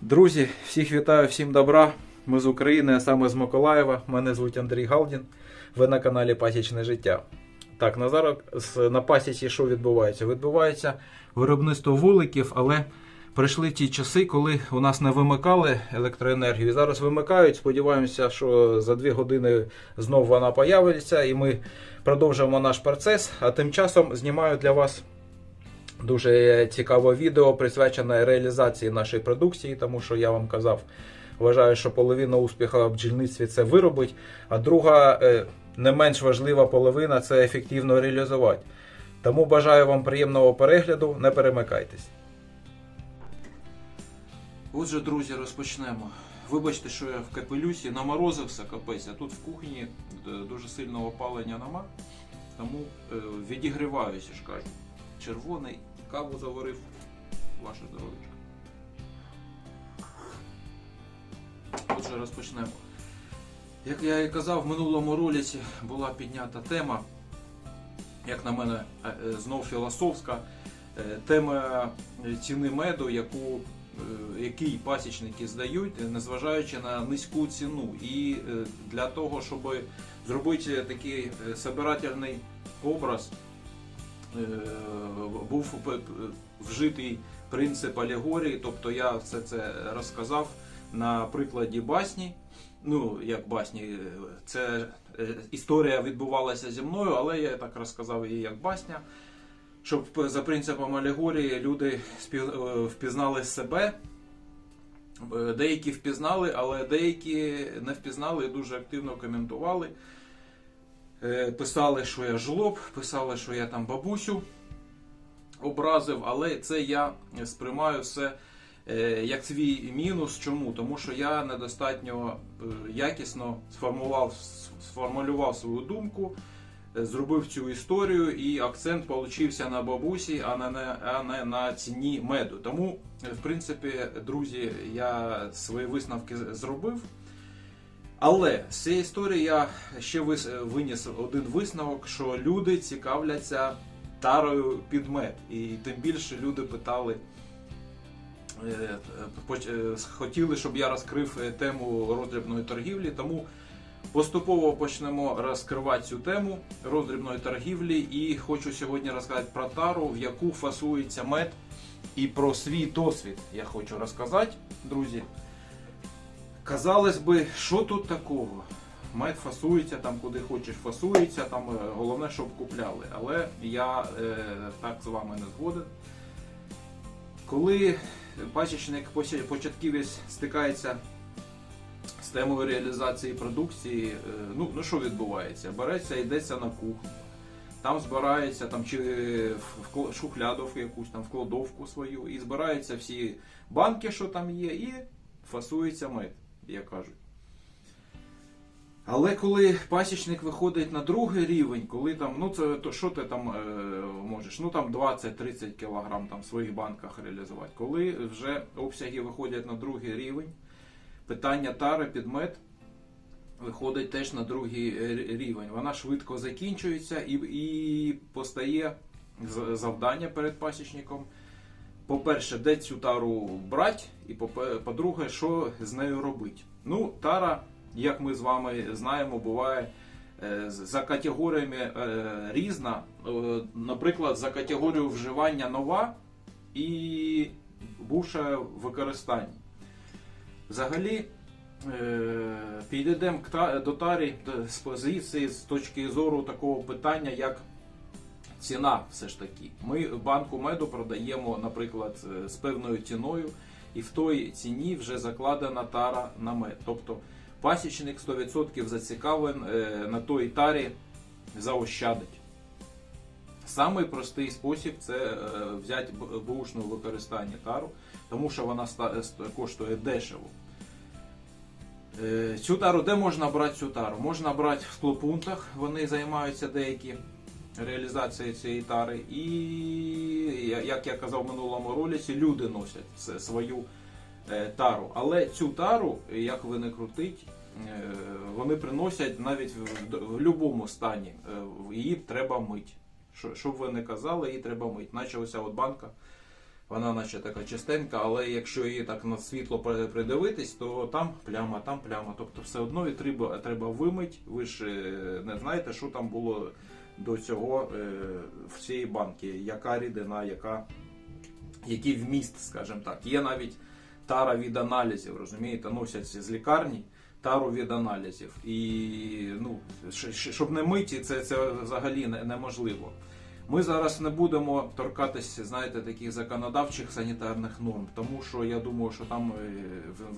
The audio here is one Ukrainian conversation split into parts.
Друзі, всіх вітаю, всім добра. Ми з України, а саме з Миколаєва. Мене звуть Андрій Галдін. Ви на каналі Пасічне життя. Так, на зараз на пасіці що відбувається? Відбувається виробництво вуликів, але прийшли ті часи, коли у нас не вимикали електроенергію. Зараз вимикають. Сподіваємося, що за дві години знов вона появиться, і ми продовжимо наш процес. А тим часом знімаю для вас Дуже цікаве відео присвячене реалізації нашої продукції, тому що я вам казав, вважаю, що половина успіху в бджільництві це виробить, а друга, е, не менш важлива половина це ефективно реалізувати. Тому бажаю вам приємного перегляду, не перемикайтесь. Отже, друзі, розпочнемо. Вибачте, що я в капелюсі наморозився капець, а тут в кухні е, дуже сильного опалення нема, тому е, відігріваюся ж кажу червоний, каву заварив. Ваше здоров'ячко. Отже, розпочнемо. Як я і казав, в минулому ролиці була піднята тема, як на мене, е, е, знов філософська, е, тема ціни меду, яку, який пасічники здають, незважаючи на низьку ціну. І для того, щоб зробити такий собирательний образ, був п- п- вжитий принцип алегорії, тобто я все це розказав на прикладі басні. Ну, як басні, е, це е, історія відбувалася зі мною, але я так розказав її як басня. Щоб за принципом алегорії люди е, впізнали себе. Е, Деякі впізнали, але деякі не впізнали і дуже активно коментували. Е, Писали, що я жлоб, писали, що я там бабусю образив, але це я сприймаю все е, як свій мінус. Чому? Тому що я недостатньо е, якісно сформував, сформулював свою думку, зробив цю історію, і акцент получився на бабусі, а не, на- а не на ціні меду. Тому, в принципі, друзі, я свої висновки зробив. Але з цієї історії я ще виніс один висновок, що люди цікавляться тарою під мед. І тим більше люди питали, е, е, хотіли, щоб я розкрив е, тему роздрібної торгівлі. Тому поступово почнемо розкривати цю тему роздрібної торгівлі. І хочу сьогодні розказати про тару, в яку фасується мед, і про свій досвід я хочу розказати, друзі. Казалось би, що тут такого? Мед фасується там, куди хочеш фасується, там е, головне, щоб купляли. Але я е, так з вами не згоден. Коли пасічник пося- початківець стикається з темою реалізації продукції, е, ну, ну що відбувається? Береться, йдеться на кухню. Там збирається там, чи в шухляду в якусь там в кладовку свою, і збираються всі банки, що там є, і фасується мед, як кажуть. Але коли пасічник виходить на другий рівень, коли там, ну це то що ти там е, можеш? Ну там 20-30 кг там в своїх банках реалізувати. Коли вже обсяги виходять на другий рівень, питання тари під мед виходить теж на другий е, рівень. Вона швидко закінчується і, і постає завдання перед пасічником. По-перше, де цю тару брати, і по-друге, що з нею робити. Ну, тара, як ми з вами знаємо, буває е, за категоріями е, різна. Е, Наприклад, за категорію вживання нова і бувша в використанні. Взагалі, підійдемо до тарі з позиції, з точки зору такого питання, як ціна все ж таки. Ми банку меду продаємо, наприклад, е, з певною ціною, і в той ціні вже закладена тара на мед. Тобто пасічник 100% зацікавлен е, на той тарі заощадить. Самий простий спосіб це е, взяти бушну в використанні тару, тому що вона коштує дешево. Цю тару, де можна брати цю тару? Можна брати в склопунктах, вони займаються деякі реалізацією цієї тари. І, як я казав в минулому ролиці, люди носять свою е, тару. Але цю тару, як ви крутить, е, вони приносять навіть в, будь-якому стані. Е, Її треба мити. Що, щоб ви не казали, її треба мити. Наче оця от банка вона наче така чистенька, але якщо її так на світло придивитись, то там пляма, там пляма. Тобто все одно її треба, треба вимити. Ви ж не знаєте, що там було до цього е, в цій банки, яка рідина, яка, який вміст, скажімо так. Є навіть тара від аналізів, розумієте, носять з лікарні тару від аналізів. І ну, щоб не миті, це, це взагалі неможливо. Ми зараз не будемо торкатися, знаєте, таких законодавчих санітарних норм, тому що я думаю, що там е,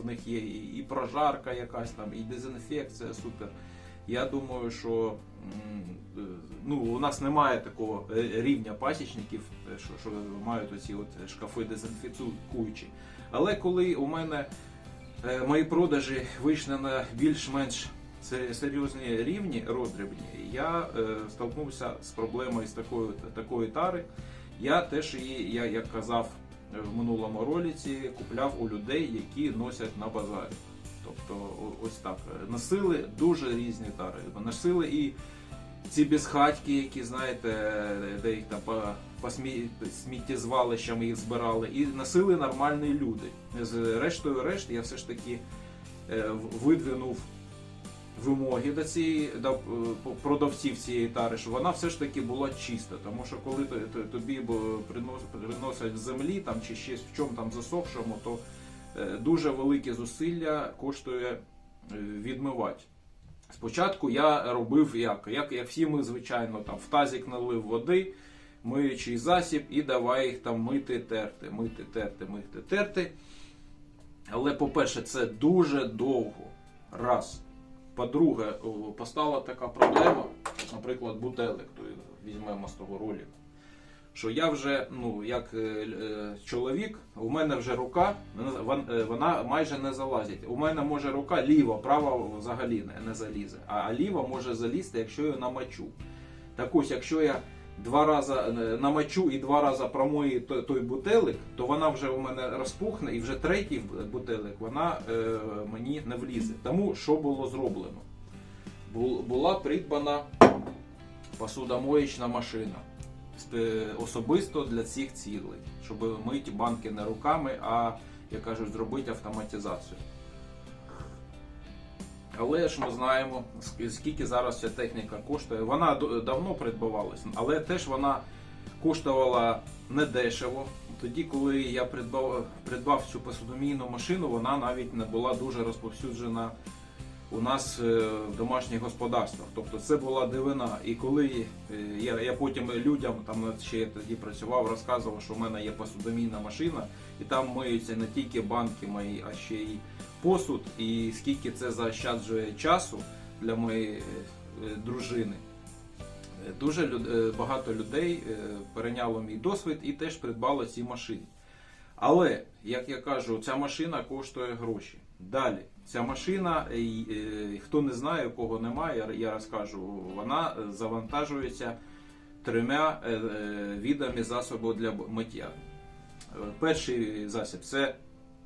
в, них є і прожарка якась там, і дезінфекція супер. Я думаю, що е, ну, у нас немає такого е, рівня пасічників, е, що, що мають оці от шкафи дезінфікуючі. Але коли у мене мої продажі вийшли на більш-менш серйозні рівні роздрібні, я столкнувся з проблемою з такою, такої тари. Я теж її, я, як казав в минулому ролиці, купляв у людей, які носять на базарі. Тобто ось так. Носили дуже різні тари. Носили і ці безхатьки, які знаєте, де їх там по, сміттєзвалищам їх збирали, і носили нормальні люди. З рештою решт я все ж таки е, видвинув вимоги до цієї до е, продавців цієї тари, щоб вона все ж таки була чиста. Тому що коли то- то- тобі приносять землі там чи ще в чому там засохшому, то дуже великі зусилля коштує е, відмивати. Спочатку я робив як? Як, як всі ми, звичайно, там в тазик налив води, миючий засіб і давай їх там мити, терти, мити, терти, мити, терти. Але, по-перше, це дуже довго. Раз. По-друге, постала така проблема, наприклад, бутелик, то візьмемо з того роліку. Що я вже, ну, як е, е, чоловік, у мене вже рука, е, вона майже не залазить. У мене може рука ліва, права взагалі не, не залізе. А, ліва може залізти, якщо я намочу. Так ось, якщо я два рази е, намочу і два рази промою той, той бутелик, то вона вже у мене розпухне, і вже третій бутелик вона е, мені не влізе. Тому що було зроблено? Бу- Була придбана посудомоєчна машина особисто для цих цілей, щоб мити банки не руками, а, як кажуть, зробити автоматизацію. Але ж ми знаємо, скільки зараз ця техніка коштує. Вона давно придбавалася, але теж вона коштувала недешево. Тоді, коли я придбав, придбав цю посудомійну машину, вона навіть не була дуже розповсюджена у нас е, в домашніх господарствах. Тобто це була дивина. І коли е, я, я потім людям, там ще я тоді працював, розказував, що в мене є посудомійна машина, і там миються не тільки банки мої, а ще й посуд, і скільки це заощаджує часу для моєї е, дружини. Дуже люд- багато людей перейняло мій досвід і теж придбало ці машини. Але, як я кажу, ця машина коштує гроші. Далі, ця машина, е, е, хто не знає, у кого немає, я- розкажу, вона е, завантажується трьома видами засобів для миття. Перший засіб це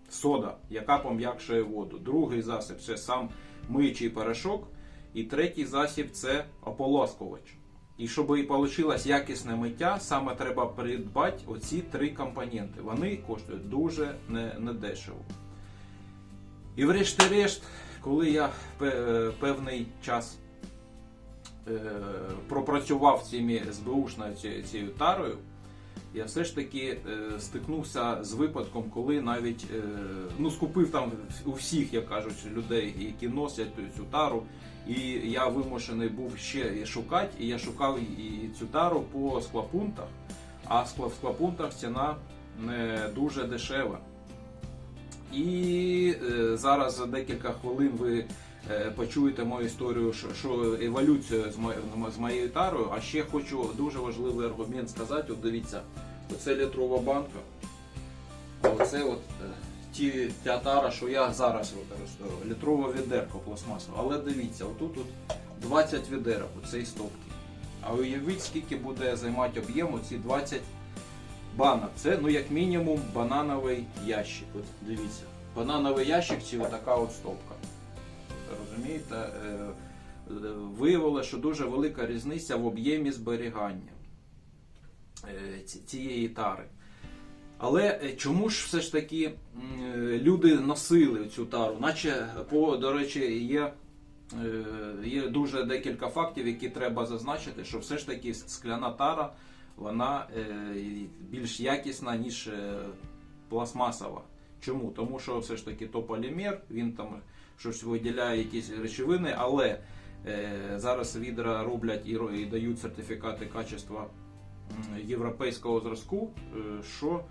сода, яка пом'якшує воду. Другий засіб це сам миючий порошок. І третій засіб це ополоскувач. І щоб і вийшло якісне миття, саме треба придбати оці три компоненти. Вони коштують дуже не- недешево. І врешті-решт, коли я е, певний час е, пропрацював цими СБУшною цією тарою, я все ж таки е, стикнувся з випадком, коли навіть ну, скупив там у всіх, як кажуть, людей, які носять цю тару. І я вимушений був ще шукати, і я шукав і цю тару по склопунктах, а в склопунктах ціна не дуже дешева. І е, зараз за декілька хвилин ви е, почуєте мою історію, що, еволюцію з, мо- з моєю тарою. А ще хочу дуже важливий аргумент сказати. От дивіться, оце літрова банка. Оце от е, ті, та тара, що я зараз використовую. Літрове відерко пластмасове. Але дивіться, отут от 20 відерок у цій стопці. А уявіть, скільки буде займати об'єму ці 20 банок. Це ну як мінімум банановий ящик. От дивіться. Банановий ящик чи така от стопка. Розумієте? Е, Виявилося, що дуже велика різниця в об'ємі зберігання е, цієї тари. Але е, чому ж все ж таки люди носили цю тару? Наче, по, до речі, є, є дуже декілька фактів, які треба зазначити, що все ж таки скляна тара вона е, більш якісна, ніж е, пластмасова. Чому? Тому що все ж таки то полімер, він там щось виділяє якісь речовини, але е, зараз відра роблять і, дають сертифікати качества європейського зразку, що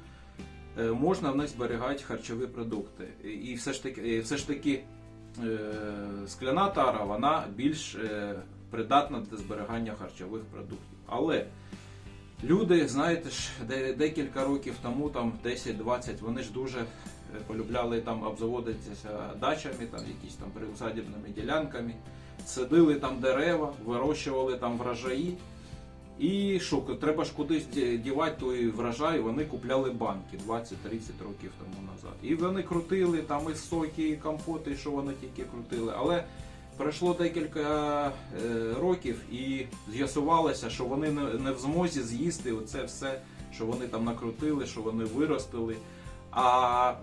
можна в них зберігати харчові продукти. І- все ж таки, все ж таки скляна тара вона більш придатна для зберігання харчових продуктів. Але люди, знаєте ж, де, декілька років тому, там 10-20, вони ж дуже е, полюбляли там обзаводитися дачами, там якісь там приусадібними ділянками, садили там дерева, вирощували там врожаї. І що, треба ж кудись дівати той врожай, вони купляли банки 20-30 років тому назад. І вони крутили там і соки, і компоти, і що вони тільки крутили. Але пройшло декілька е, років і з'ясувалося, що вони не, в змозі з'їсти оце все, що вони там накрутили, що вони виростили. А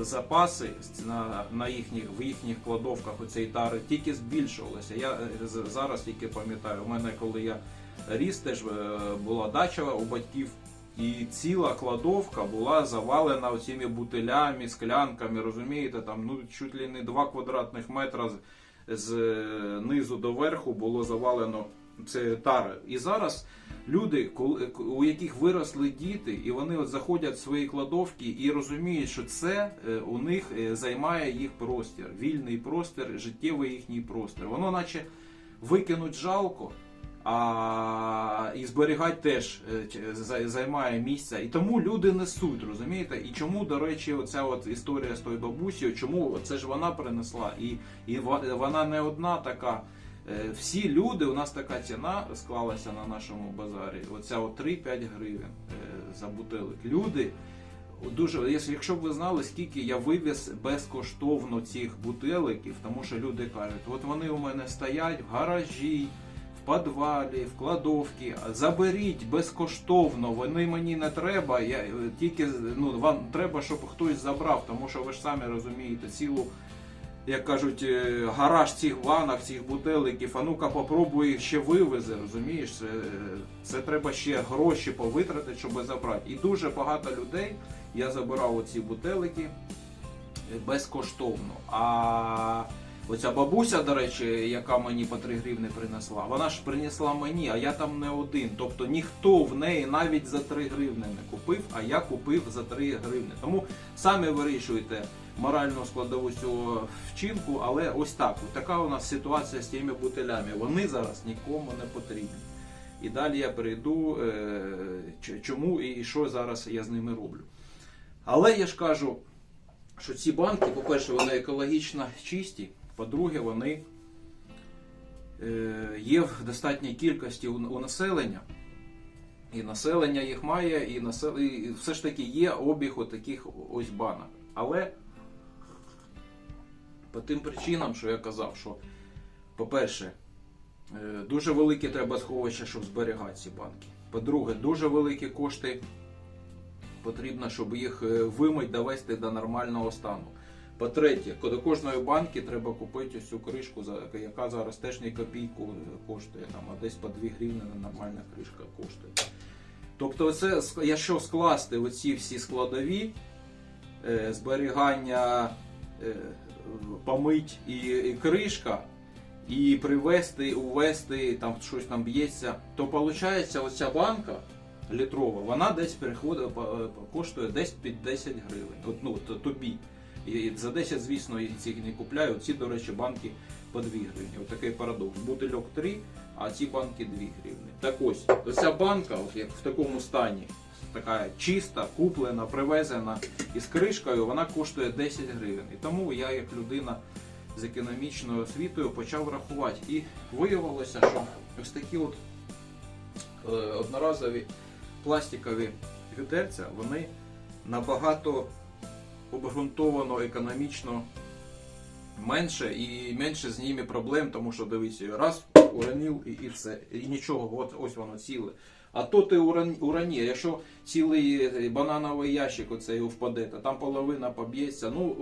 запаси на, їхніх, в їхніх кладовках оцеї тари тільки збільшувалися. Я е, зараз тільки пам'ятаю, у мене коли я ріс, теж е, була дача у батьків, і ціла кладовка була завалена оціми бутилями, склянками, розумієте, там ну чуть ли не 2 квадратних метра з, з е, низу до верху було завалено це тари. І зараз люди, коли- у яких виросли діти, і вони от заходять в свої кладовки і розуміють, що це е, у них е, займає їх простір, вільний простір, життєвий їхній простір. Воно наче викинуть жалко. А і зберігати теж е, за- займає місця. І тому люди несуть, розумієте? І чому, до речі, оця от історія з тою бабусею, чому це ж вона принесла? І, і вона не одна така. Е, Всі люди, у нас така ціна склалася на нашому базарі. Оця от 3-5 гривень е, за бутилик. Люди дуже, якщо б ви знали, скільки я вивіз безкоштовно цих бутиликів, тому що люди кажуть, от вони у мене стоять в гаражі, підвалі, в кладовці. Заберіть безкоштовно, вони мені не треба. Я е, тільки ну вам треба, щоб хтось забрав, тому що ви ж самі розумієте цілу. Як кажуть, е, гараж цих банок, цих бутиликів, а ну-ка попробуй ще вивези, розумієш? Це, це треба ще гроші повитратити, щоб забрати. І дуже багато людей я забирав оці бутилики е, безкоштовно. А оця бабуся, до речі, яка мені по 3 гривни принесла, вона ж принесла мені, а я там не один. Тобто ніхто в неї навіть за 3 гривни не купив, а я купив за 3 гривни. Тому самі вирішуйте моральну складову цього вчинку, але ось так. От така у нас ситуація з тими бутилями. Вони зараз нікому не потрібні. І далі я перейду, е, чому і що зараз я з ними роблю. Але я ж кажу, що ці банки, по-перше, вони екологічно чисті, по-друге, вони е, є в достатній кількості у, у населення. І населення їх має, і, насел... і все ж таки є обіг таких ось банок. Але по тим причинам, що я казав, що, по-перше, е, дуже велике треба сховище, щоб зберігати ці банки. По-друге, дуже великі кошти потрібно, щоб їх е, вимить, довести до нормального стану. По-третє, до кожної банки треба купити цю кришку, яка зараз теж не копійку е, коштує, там, а десь по 2 гривні нормальна кришка коштує. Тобто, це, якщо скласти оці всі складові, е, зберігання, е, помить і, і кришка, і привезти, увезти, там щось там б'ється, то виходить, оця банка літрова, вона десь переходить, е, коштує десь під 10 гривень. От, ну, то- тобі. І за 10, звісно, я ці не купляю. Ці, до речі, банки по 2 гривні. От такий парадокс. Бутильок 3, а ці банки 2 гривні. Так ось, ця банка, от як в такому стані, така чиста, куплена, привезена із кришкою, вона коштує 10 гривень. І тому я, як людина з економічною освітою, почав рахувати. І виявилося, що ось такі от е, одноразові пластикові відерця, вони набагато обґрунтовано економічно менше і менше з ними проблем, тому що дивіться, раз уронив і, і все. І нічого, от ось воно ціле. А то ти уран- урані, якщо цілий е, банановий ящик оцей впаде, то там половина поб'ється. Ну,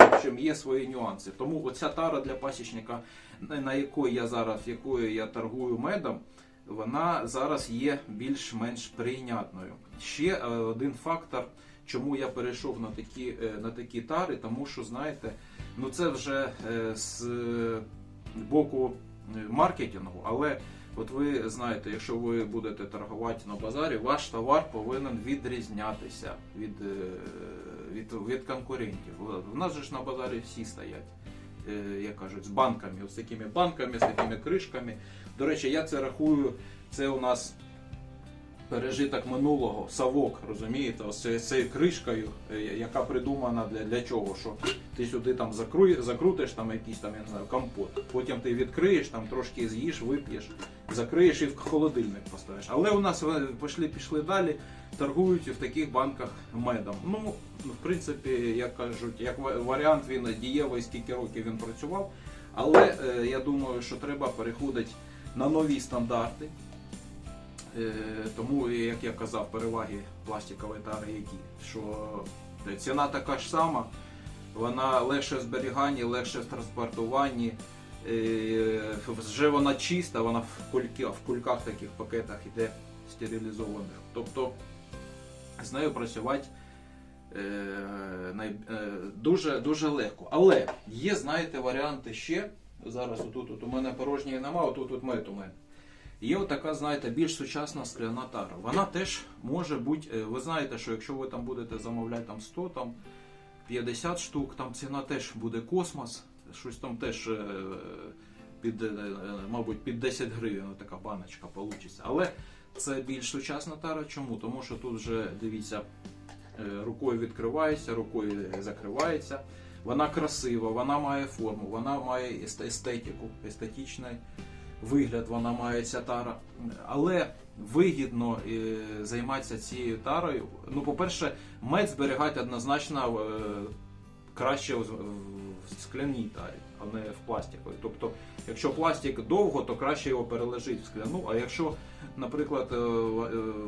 е, в общем, є свої нюанси. Тому оця тара для пасічника, на на якої я зараз, якою я торгую медом, вона зараз є більш-менш прийнятною. Ще е, один фактор, чому я перейшов на такі, е, на такі тари, тому що, знаєте, ну це вже е, з е, боку маркетингу, але от ви знаєте, якщо ви будете торгувати на базарі, ваш товар повинен відрізнятися від, від, від конкурентів. У нас же ж на базарі всі стоять. Як кажуть, з банками, з такими банками, з такими кришками. До речі, я це рахую, це у нас пережиток минулого, совок, розумієте, ось цією кришкою, е, яка придумана для, для чого? Що ти сюди там закруй, закрутиш там якийсь там, я не знаю, компот. Потім ти відкриєш, там трошки з'їш, вип'єш, закриєш і в холодильник поставиш. Але у нас е, пішли, пішли далі, торгують в таких банках медом. Ну, в принципі, як кажуть, як варіант він дієвий, скільки років він працював. Але е, я думаю, що треба переходити на нові стандарти. Е, Тому, як я казав, переваги пластикової тари які, що ціна така ж сама, вона легше в зберіганні, легше в транспортуванні. е, Вже вона чиста, вона в, кульки, в кульках таких пакетах іде стерилізованих. Тобто з нею працювати е, е, дуже, дуже легко. Але є, знаєте, варіанти ще. Зараз отут от у мене порожньої нема, отут от мед мене. Є така, знаєте, більш сучасна скляна тара. Вона теж може бути, е, ви знаєте, що якщо ви там будете замовляти там 100, там 50 штук, там ціна теж буде космос, щось там теж е, під, е, мабуть, під 10 гривень така баночка вийде. Але це більш сучасна тара. Чому? Тому що тут вже дивіться, рукою відкривається, рукою закривається. Вона красива, вона має форму, вона має естетику, естетичний вигляд вона має ця тара. Але вигідно е, займатися цією тарою. Ну, по-перше, мед зберігати однозначно е, краще в, скляній тарі, а не в пластиковій. Тобто, якщо пластик довго, то краще його перележить в скляну. А якщо, наприклад, е,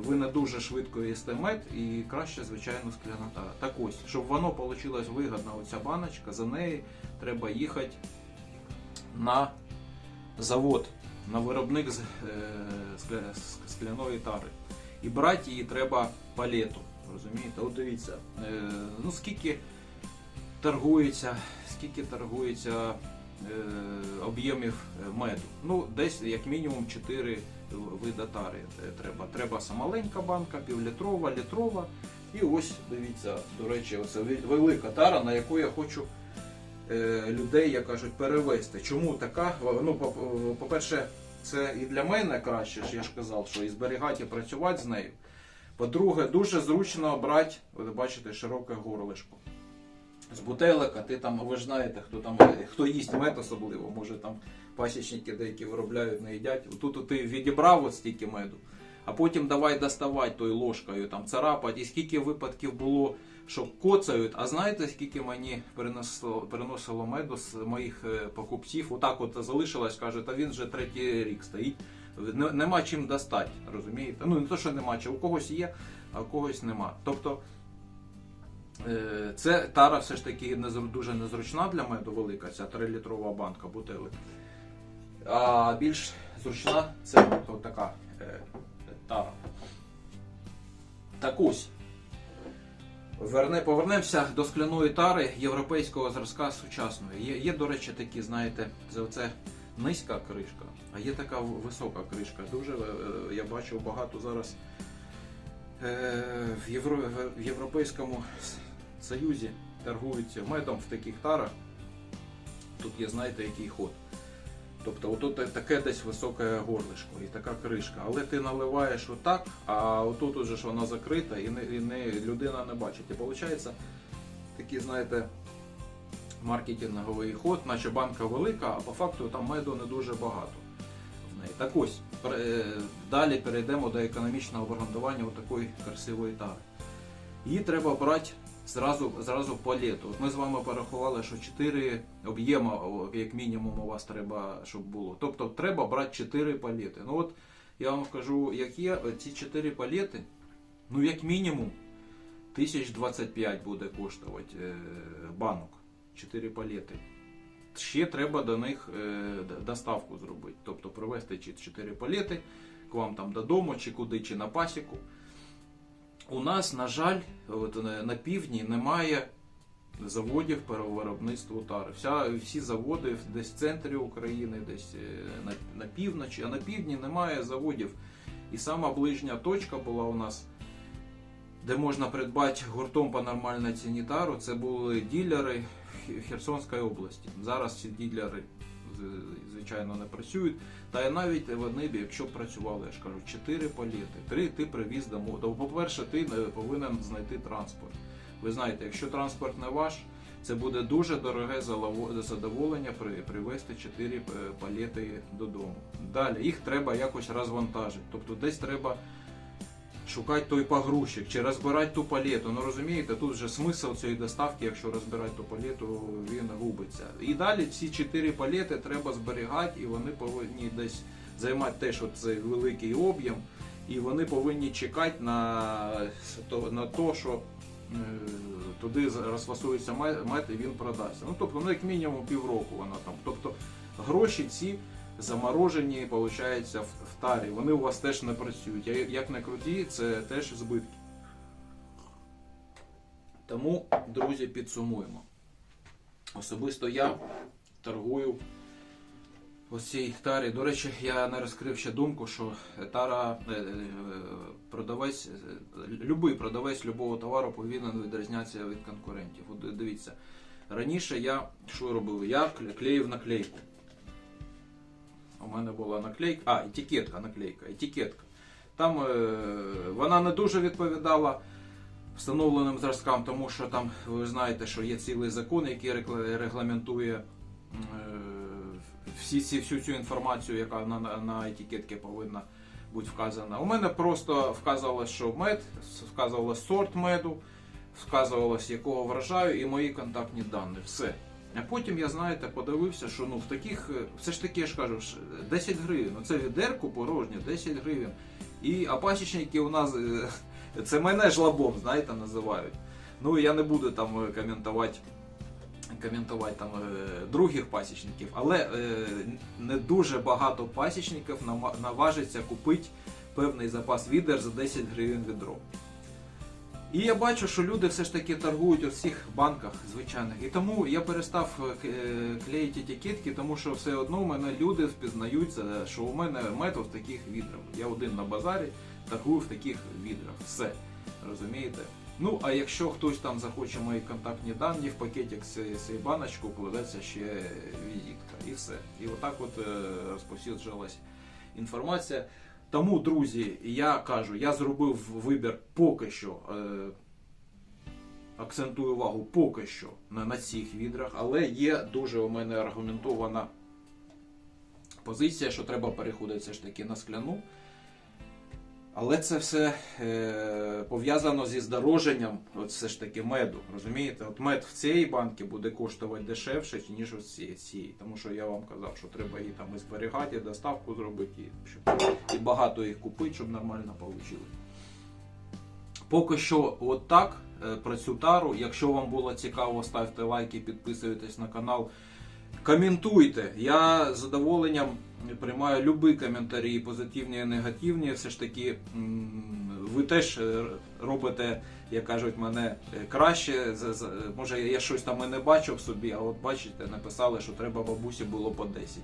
ви не дуже швидко їсте мед, і краще, звичайно, скляна тара. Так ось, щоб воно вийшло вигідно, оця баночка, за неї треба їхати на завод, на виробник е, скля- з- скляної тари. І брати її треба палету. Розумієте? От дивіться, е, ну скільки торгується, скільки торгується е, об'ємів е, меду. Ну, десь як мінімум 4 вида тари е, треба. Треба маленька банка, півлітрова, літрова. І ось дивіться, до речі, оце велика тара, на яку я хочу е, людей, як кажуть, перевести. Чому така? Ну, по- по-перше, це і для мене краще, ж я ж казав, що і зберігати, і працювати з нею. По-друге, дуже зручно брати, ви бачите, широке горлишко. З бутелека, ти там, ви ж знаєте, хто там хто їсть мед особливо, може там пасічники деякі виробляють, не їдять. Тут ти відібрав от стільки меду, а потім давай доставати тою ложкою, там царапати. І скільки випадків було, що коцають, а знаєте, скільки мені перенесло, переносило меду з моїх е, покупців, отак от залишилось, каже, та він вже третій рік стоїть. Нема чим достати, розумієте? Ну не то, що нема чим, у когось є, а у когось нема. Тобто е, це тара все ж таки дуже незручна для меду велика, ця 3-літрова банка бутилик. А більш зручна це от така тара. Так ось. Верне, повернемося до скляної тари європейського зразка сучасної. Є, є, до речі, такі, знаєте, це низька кришка, а є така висока кришка. Дуже е, я бачив багато зараз е, в, Євро, в Європейському Союзі торгують медом в таких тарах. Тут є, знаєте, який ход. Тобто отут таке десь високе горлишко і така кришка. Але ти наливаєш отак, а отут уже ж вона закрита і, не, і не, людина не бачить. І виходить такий, знаєте, маркетинговий ход, наче банка велика, а по факту там меду не дуже багато в неї. Так ось, е, далі перейдемо до економічного обґрунтування такої красивої тари. Її треба брати зразу, зразу по літу. Ми з вами порахували, що 4 об'єма, як мінімум, у вас треба, щоб було. Тобто треба брати 4 палети. Ну от я вам кажу, як є ці 4 палети, ну як мінімум 1025 буде коштувати е, банок. 4 палети. Ще треба до них е, доставку зробити. Тобто привезти 4 палети к вам там додому, чи куди, чи на пасіку. У нас, на жаль, от, на- на півдні немає заводів по виробництву тари. Вся, всі заводи десь в центрі України, десь е, на, на півночі, а на півдні немає заводів. І сама ближня точка була у нас, де можна придбати гуртом по нормальній ціні тару, це були ділери Херсонської області. Зараз ці ділери звичайно не працюють. Та й навіть вони б, якщо б працювали, я ж кажу, 4 політи, 3 ти привіз домой. То, по-перше, ти не повинен знайти транспорт. Ви знаєте, якщо транспорт не ваш, це буде дуже дороге задоволення при, привезти 4 палети додому. Далі їх треба якось розвантажити. Тобто десь треба шукати той погрузчик чи розбирати ту палету. Ну розумієте, тут вже смисл цієї доставки, якщо розбирати ту палету, він губиться. І далі ці 4 палети треба зберігати, і вони повинні десь займати теж цей великий об'єм, і вони повинні чекати на, то- на то, що е, туди розфасується мед, і він продасться. Ну тобто, ну як мінімум півроку вона там. Тобто гроші ці заморожені, виходить, в, тарі. Вони у вас теж не працюють. Як не круті, це теж збитки. Тому, друзі, підсумуємо. Особисто я торгую ось тарі. До речі, я не розкрив ще думку, що тара е, е, продавець, е, любий продавець любого товару повинен відрізнятися від конкурентів. От дивіться, раніше я що робив? Я клеїв наклейку. У мене була наклейка, а, етикетка, наклейка, етикетка. Там е, вона не дуже відповідала встановленим зразкам, тому що там ви знаєте, що є цілий закон, який регламентує е, всі всю цю інформацію, яка на, на, етикетці повинна бути вказана. У мене просто вказувалось, що мед, вказувалось сорт меду, вказувалось, якого врожаю, і мої контактні дані. Все. А потім я, знаєте, подивився, що ну в таких, е, все ж таки, я ж кажу, 10 гривень. Ну це відерку порожнє, 10 гривень. І а пасічники у нас е, це мене жлобом, знаєте, називають. Ну я не буду там е, коментувати. Коментувати там других пасічників, але не дуже багато пасічників наважиться купити певний запас відер за 10 гривень відро. І я бачу, що люди все ж таки торгують у всіх банках звичайних. І тому я перестав е, е, клеїти етикетки, тому що все одно у мене люди впізнаються, що у мене мед в таких відрах. Я один на базарі торгую в таких відрах. Все. Розумієте? Ну, а якщо хтось там захоче мої контактні дані, в пакетик з цієї баночку кладеться ще візитка. І все. І отак от е, розповсюджувалась інформація. Тому, друзі, я кажу, я зробив вибір поки що. Е, акцентую увагу поки що на, на цих відрах, але є дуже у мене аргументована позиція, що треба переходити все ж таки на скляну. Але це все е, пов'язано зі здороженням от все ж таки меду. Розумієте? От мед в цій банці буде коштувати дешевше, ніж цій, цій. Тому що я вам казав, що треба її там і зберігати, і доставку зробити, і, щоб, і багато їх купити, щоб нормально вийшло. Поки що, от так е, про цю тару. Якщо вам було цікаво, ставте лайки, підписуйтесь на канал. Коментуйте. Я з задоволенням приймаю любі коментарі, позитивні і негативні. Все ж таки, ви теж робите, як кажуть, мене е, краще. Може, я щось там і не бачив собі, а от бачите, написали, що треба бабусі було по 10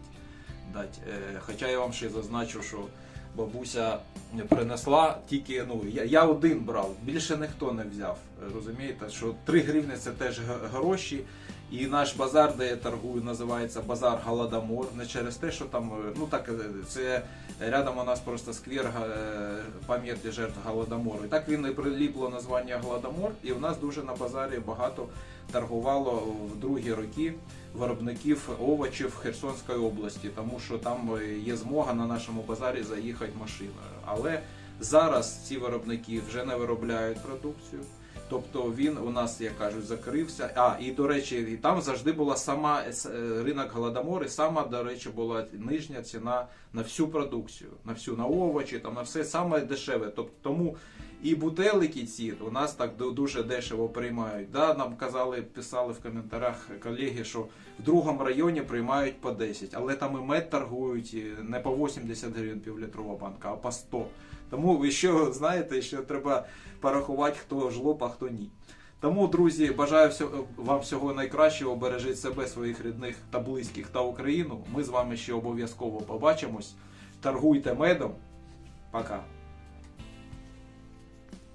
дати. Е, Хоча я вам ще зазначу, що бабуся принесла тільки ну я, я один брав, більше ніхто не взяв. Розумієте, що 3 гривні це теж гроші. І наш базар, де я торгую, називається базар Голодомор. Не через те, що там е, ну так е, це рядом у нас просто сквер е, пам'яті жертв Голодомору. І так він і приліпло названня Голодомор. І у нас дуже на базарі багато торгувало в другі роки виробників овочів Херсонської області, тому що там є змога на нашому базарі заїхати машиною. Але зараз ці виробники вже не виробляють продукцію. Тобто він у нас, як кажуть, закрився. А, і до речі, і там завжди була сама е, е, ринок Голодомори, сама, до речі, була нижня ціна на всю продукцію, на всю на овочі, там на все саме дешеве. Тобто тому і бутелики ці у нас так дуже дешево приймають. Да, нам казали, писали в коментарях колеги, що в другому районі приймають по 10, але там і мед торгують не по 80 гривень півлітрова банка, а по 100. Тому ви що знаєте, що треба порахувати, хто жлоб, а хто ні. Тому, друзі, бажаю вам всього найкращого. Бережіть себе, своїх рідних та близьких та Україну. Ми з вами ще обов'язково побачимось. Торгуйте медом. Пока.